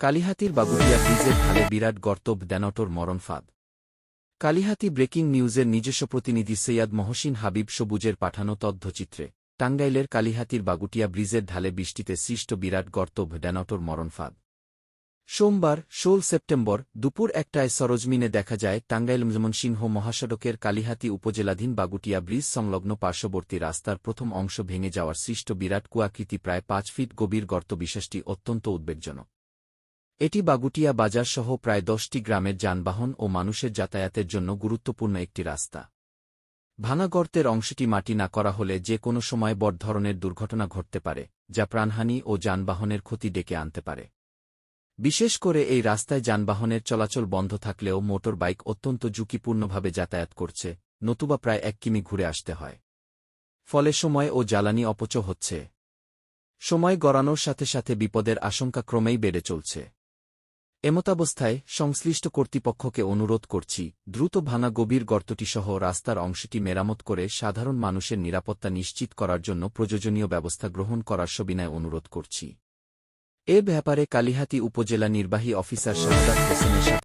কালিহাতির বাগুটিয়া ব্রিজের ঢালে বিরাট গর্তব ড্যানটর মরণ ফাঁদ। কালিহাতি ব্রেকিং নিউজের নিজস্ব প্রতিনিধি সৈয়াদ মহসিন হাবিব সবুজের পাঠানো তথ্যচিত্রে টাঙ্গাইলের কালিহাতির বাগুটিয়া ব্রিজের ঢালে বৃষ্টিতে সৃষ্ট বিরাট গর্তব ড্যানটর মরণ ফাঁদ। সোমবার, ষোল সেপ্টেম্বর, দুপুর একটায় সরজমিনে দেখা যায় টাঙ্গাইল ময়মনসিংহ মহাসড়কের কালিহাতি উপজেলাধীন বাগুটিয়া ব্রিজ সংলগ্ন পার্শ্ববর্তী রাস্তার প্রথম অংশ ভেঙে যাওয়ার সৃষ্ট বিরাট কুয়াকৃতি প্রায় পাঁচ ফিট গভীর গর্ত বিশেষটি অত্যন্ত উদ্বেগজনক। এটি বাগুটিয়া বাজারসহ প্রায় দশটি গ্রামের যানবাহন ও মানুষের যাতায়াতের জন্য গুরুত্বপূর্ণ একটি রাস্তা। ভাঙা গর্তের অংশটি মাটি না করা হলে যে কোনো সময় বড় ধরনের দুর্ঘটনা ঘটতে পারে, যা প্রাণহানি ও যানবাহনের ক্ষতি ডেকে আনতে পারে। বিশেষ করে এই রাস্তায় যানবাহনের চলাচল বন্ধ থাকলেও মোটর বাইক অত্যন্ত ঝুঁকিপূর্ণভাবে যাতায়াত করছে, নতুবা প্রায় এক কিমি ঘুরে আসতে হয়। ফলে সময় ও জ্বালানি অপচ হচ্ছে। সময় গড়ানোর সাথে সাথে বিপদের আশঙ্কা ক্রমেই বেড়ে চলছে। এমতাবস্থায় সংশ্লিষ্ট কর্তৃপক্ষকে অনুরোধ করছি, দ্রুত ভাঙা গভীর গর্তটি সহ রাস্তার অংশটি মেরামত করে সাধারণ মানুষের নিরাপত্তা নিশ্চিত করার জন্য প্রয়োজনীয় ব্যবস্থা গ্রহণ করার সবিনায় অনুরোধ করছি। এ ব্যাপারে কালিহাতি উপজেলা নির্বাহী অফিসার শাহাদাত হোসেনের